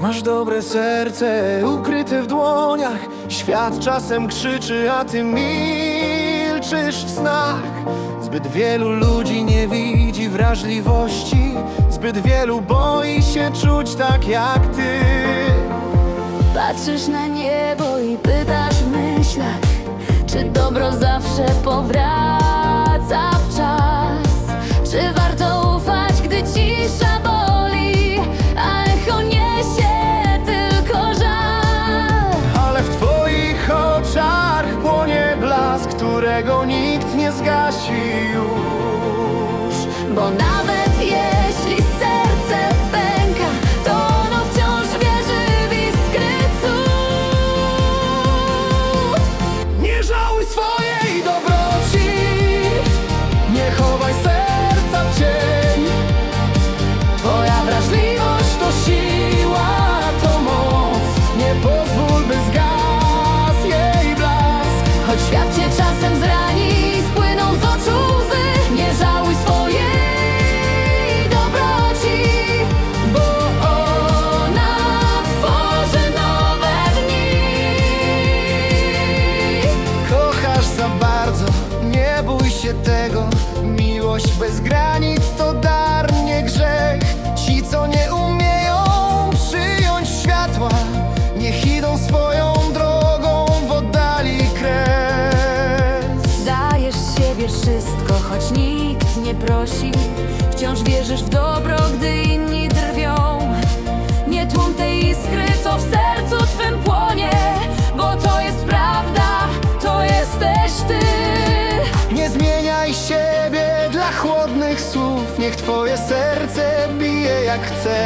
Masz dobre serce ukryte w dłoniach. Świat czasem krzyczy, a ty milczysz w snach. Zbyt wielu ludzi nie widzi wrażliwości. Zbyt wielu boi się czuć tak jak ty. Patrzysz na niebo i pytasz w myślach, czy dobro zawsze powraca Bo nawet jeśli serce pęka, to ono wciąż wierzy w iskry. Nie żałuj swojej dobroci Nie chowaj serca w cień. Twoja wrażliwość to siła, to moc. Nie pozwól, by zgasł jej blask. Choć świat cię czasem bój się tego. Miłość bez granic to dar, nie grzech. Ci, co nie umieją przyjąć światła Niech idą swoją drogą w oddali kres. Dajesz siebie wszystko, choć nikt nie prosi. Wciąż wierzysz w dobro, gdy inni drwią. Nie tłum tej iskry, co w sercu twym płonie twoje serce bije jak chce.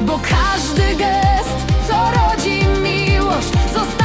Bo każdy gest, co rodzi miłość Zostawia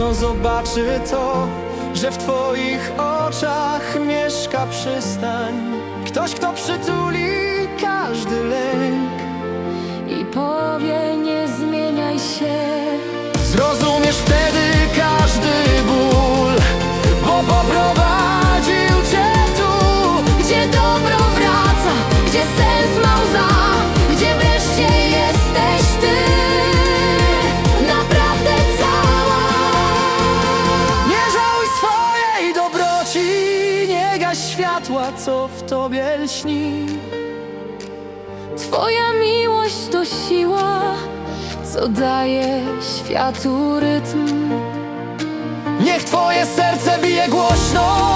kto zobaczy to Że w twoich oczach mieszka przystań. Ktoś, kto przytuli każdy lęk I powie nie zmieniaj się. Zrozumiesz wtedy każdy ból Bo poprowadził cię tu Gdzie dobro wraca, gdzie sens ma co w tobie lśni. Twoja miłość to siła Co daje światu rytm. Niech twoje serce bije głośno